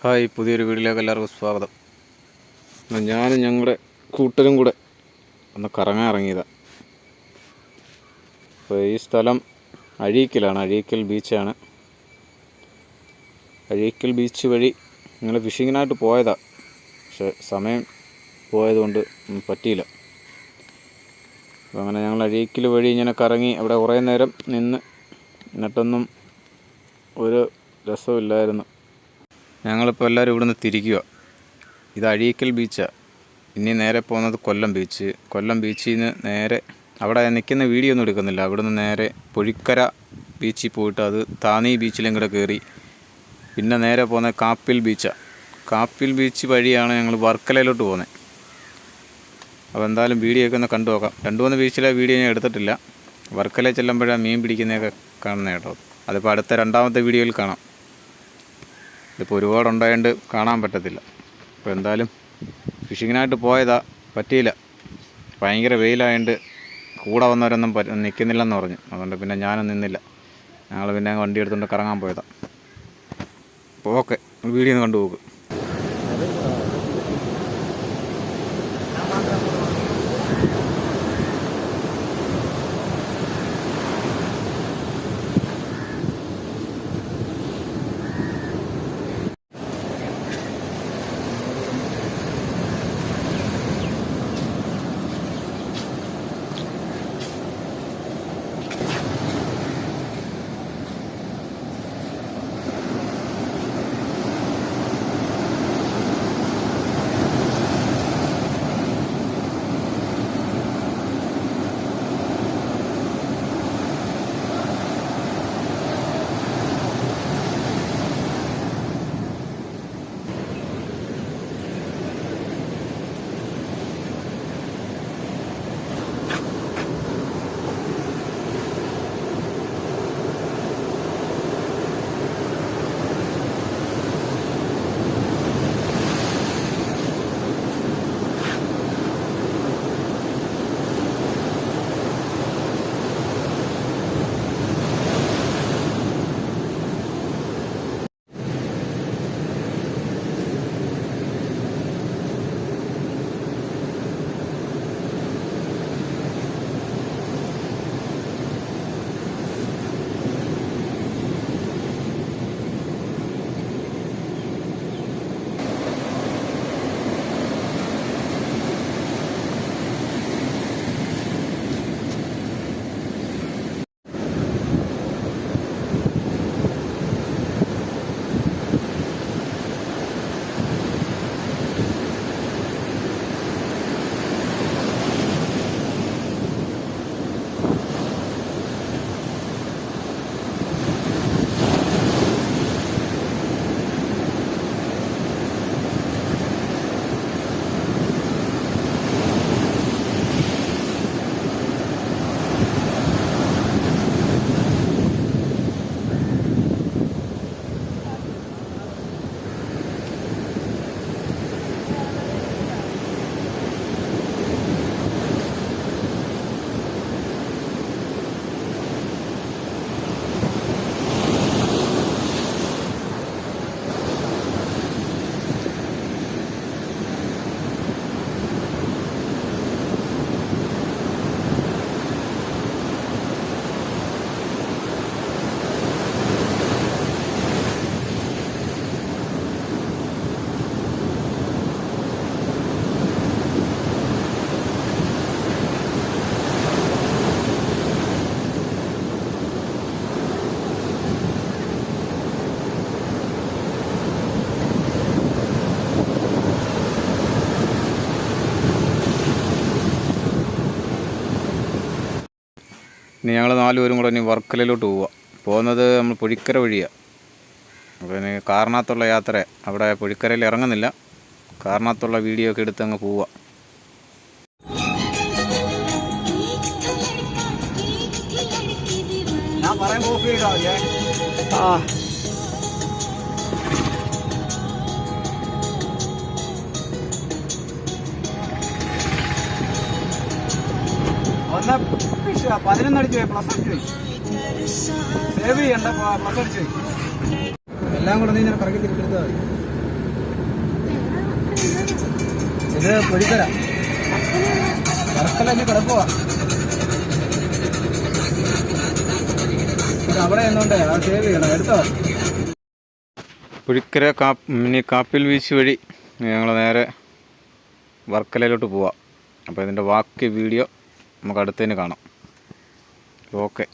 Hi പുതിയൊരു വീഡിയോയിലേക്ക് എല്ലാവർക്കും സ്വാഗതം. ഞാനും ഞങ്ങളുടെ കൂട്ടരും കൂടെ ഒന്ന് കറങ്ങാൻ ഇറങ്ങിയതാണ് അപ്പോൾ ഈ സ്ഥലം അഴീക്കലാണ് അഴീക്കൽ ബീച്ചാണ് അഴീക്കൽ ബീച്ച് വഴി ഇങ്ങനെ ഫിഷിങ്ങിനായിട്ട് പോയതാണ് പക്ഷെ സമയം പോയതുകൊണ്ട് പറ്റിയില്ല. അപ്പോൾ അങ്ങനെ ഞങ്ങൾ അഴീക്കൽ വഴി ഇങ്ങനെ കറങ്ങി അവിടെ കുറേ നേരം നിന്ന് എന്നിട്ടൊന്നും ഒരു രസമില്ലായിരുന്നു ഞങ്ങളിപ്പോൾ എല്ലാവരും ഇവിടുന്ന് തിരിക്കുക ഇത് അഴീക്കൽ ബീച്ചാണ് ഇനി നേരെ പോകുന്നത് കൊല്ലം ബീച്ച് കൊല്ലം ബീച്ചിൽ നിന്ന് നേരെ അവിടെ നിൽക്കുന്ന വീഡിയോ ഒന്നും എടുക്കുന്നില്ല. അവിടുന്ന് നേരെ പൊഴിക്കര ബീച്ചിൽ പോയിട്ട് അത് താനി ബീച്ചിലും കൂടെ കയറി പിന്നെ നേരെ പോകുന്നത് കാപ്പിൽ ബീച്ചാണ് കാപ്പിൽ ബീച്ച് വഴിയാണ് ഞങ്ങൾ വർക്കലയിലോട്ട് പോകുന്നത്. അപ്പോൾ എന്തായാലും വീഡിയോ ഒക്കെ ഒന്ന് കണ്ടു നോക്കാം. രണ്ട് മൂന്ന് ബീച്ചിലെ വീഡിയോ ഞാൻ എടുത്തിട്ടില്ല. വർക്കല ചെല്ലുമ്പോഴാണ് മീൻ പിടിക്കുന്നതൊക്കെ കാണുന്നത് കേട്ടോ. അതിപ്പോൾ അടുത്ത രണ്ടാമത്തെ വീഡിയോയിൽ കാണാം. ഇതിപ്പോൾ ഒരുപാടുണ്ടായതുകൊണ്ട് കാണാൻ പറ്റത്തില്ല. അപ്പോൾ എന്തായാലും ഫിഷിങ്ങിനായിട്ട് പോയതാ പറ്റിയില്ല. ഭയങ്കര വെയിലായതുകൊണ്ട് കൂടെ വന്നവരൊന്നും പറ്റ നിൽക്കുന്നില്ലെന്ന് പറഞ്ഞു. അതുകൊണ്ട് പിന്നെ ഞാനും നിന്നില്ല. ഞങ്ങൾ പിന്നെ വണ്ടി എടുത്തുകൊണ്ട് കറങ്ങാൻ പോയതാണ് ഓക്കെ വീഡിയോ ഒന്ന് കണ്ടു പോകും ഇനി ഞങ്ങൾ നാലുപേരും കൂടെ ഇനി വർക്കലയിലോട്ട് പോവുക. പോകുന്നത് നമ്മൾ പുഴിക്കര വഴിയാണ് അപ്പോൾ ഇനി കാറിനകത്തുള്ള യാത്ര അവിടെ പുഴിക്കരയിൽ ഇറങ്ങുന്നില്ല. കാറിനകത്തുള്ള വീഡിയോ ഒക്കെ എടുത്ത് അങ്ങ് പോവുക. ആ. ഒന്ന് ഫിഷ് പതിനൊന്ന് അടിച്ചു പോയി പ്ലസ് അടിച്ചു പോയി സേവ് ചെയ്യണ്ട പ്ലസ് അടിച്ചു പോയി എല്ലാം കൂടെ നീ പറഞ്ഞു കറക്കി തിരിച്ചെടുത്താൽ മതി. ഇത് പൊടിക്കര വർക്കല ഇനി കിടക്കുവാ. അവിടെ ആ സേവ് ചെയ്യണം എടുത്തോ? പുഴിക്കര കാ മിനി കാപ്പിൽ ബീച്ച് വഴി ഞങ്ങൾ നേരെ വർക്കലയിലോട്ട് പോവാം. അപ്പോൾ ഇതിന്റെ ബാക്കി വീഡിയോ നമുക്ക് അടുത്തതിന് കാണാം. ഓക്കെ